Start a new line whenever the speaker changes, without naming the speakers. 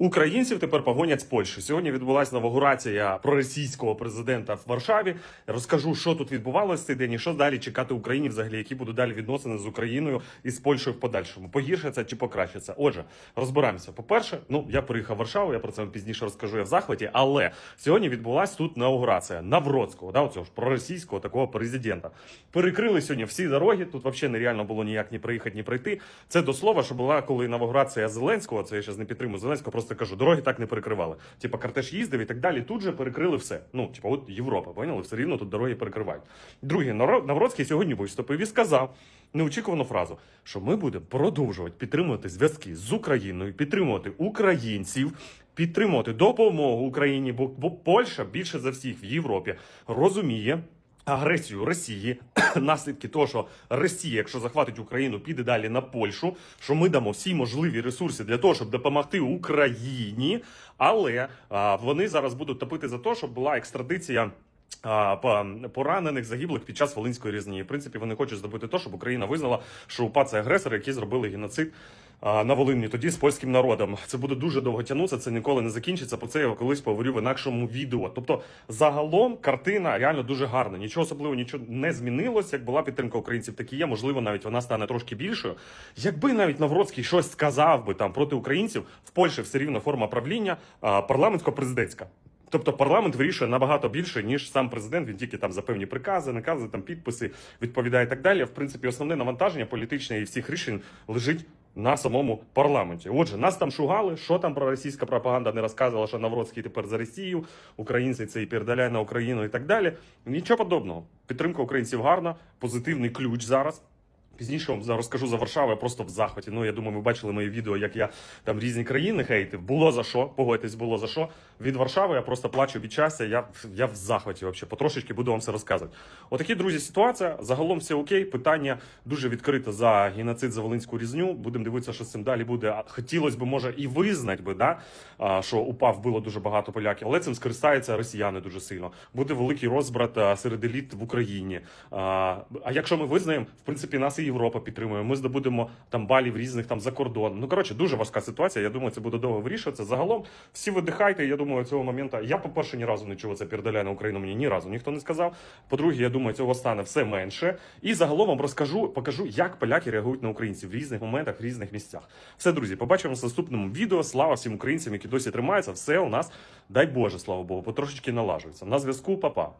Українців тепер погонять з Польщі. Сьогодні відбулася інаугурація проросійського президента в Варшаві. Розкажу, що тут відбувалося цей день і що далі чекати Україні, взагалі, які будуть далі відносини з Україною і з Польщею в подальшому. Погіршиться чи покращиться? Отже, розбираємося. По-перше, ну я приїхав в Варшаву, я про це вам пізніше розкажу. Я в захваті. Але сьогодні відбулася тут інаугурація Навроцького, да, оцього ж проросійського такого президента. Перекрили сьогодні всі дороги. Тут взагалі нереально було ніяк ні приїхати, ні пройти. Це до слова, що була коли інаугурація Зеленського. Це я зараз не підтримую Зеленського, просто кажу, дороги так не перекривали. Типа кортеж їздив і так далі. Тут же перекрили все. Ну, типа, от Європа, поняли? Все рівно тут дороги перекривають. Навро- Навроцький сьогодні виступив і сказав неочікувану фразу, що ми будемо продовжувати підтримувати зв'язки з Україною, підтримувати українців. Підтримувати допомогу Україні, бо, бо Польща більше за всіх в Європі розуміє, агресію Росії, наслідки того, що Росія, якщо захватить Україну, піде далі на Польщу, що ми дамо всі можливі ресурси для того, щоб допомогти Україні, але а, вони зараз будуть топити за те, щоб була екстрадиція. Поранених загиблих під час Волинської різні. В принципі, вони хочуть зробити те, щоб Україна визнала, що УПА це агресори, які зробили геноцид на Волині тоді з польським народом. Це буде дуже довго тягнутися, це ніколи не закінчиться. Про це я колись поговорю в інакшому відео. Тобто, загалом картина реально дуже гарна. Нічого особливого, нічого не змінилось. Як була підтримка українців, так і є. Можливо, навіть вона стане трошки більшою. Якби навіть Навроцький щось сказав би там проти українців, в Польщі все рівно форма правління парламентсько-президентська. Тобто парламент вирішує набагато більше, ніж сам президент. Він тільки там за певні прикази, накази, там підписи відповідає і так далі. В принципі, основне навантаження політичне і всіх рішень лежить на самому парламенті. Отже, нас там шугали, що там про російська пропаганда не розказувала, що Навроцький тепер за Росію, українці це і передаляє на Україну і так далі. Нічого подобного. Підтримка українців гарна, позитивний ключ зараз. Пізніше вам розкажу за Варшаву, я просто в захваті. Ну я думаю, ви бачили мої відео, як я там різні країни хейтив. Було за що, погодьтесь, було за що. Від Варшави я просто плачу від щастя. Я, я в захваті взагалі. Потрошечки буду вам все розказувати. Отакі, друзі, ситуація. Загалом все окей. Питання дуже відкрите за геноцид за Волинську різню. Будемо дивитися, що з цим далі буде. Хотілося б, може, і визнати би, да, що упав було дуже багато поляків, але цим скористаються росіяни дуже сильно. Буде великий розбрат серед еліт в Україні. А якщо ми визнаємо, в принципі, нас і Європа підтримує. Ми здобудемо там балів різних там за кордон. Ну коротше, дуже важка ситуація. Я думаю, це буде довго вирішуватися. Загалом всі видихайте. Я думаю, цього моменту. Я, по-перше, ні разу не чув це передаляє на Україну. Мені ні разу ніхто не сказав. По-друге, я думаю, цього стане все менше. І загалом вам розкажу, покажу, як поляки реагують на українців в різних моментах, в різних місцях. Все, друзі, побачимося в наступному відео. Слава всім українцям, які досі тримаються. Все у нас, дай Боже, слава Богу, потрошечки налажується. На зв'язку, па-па.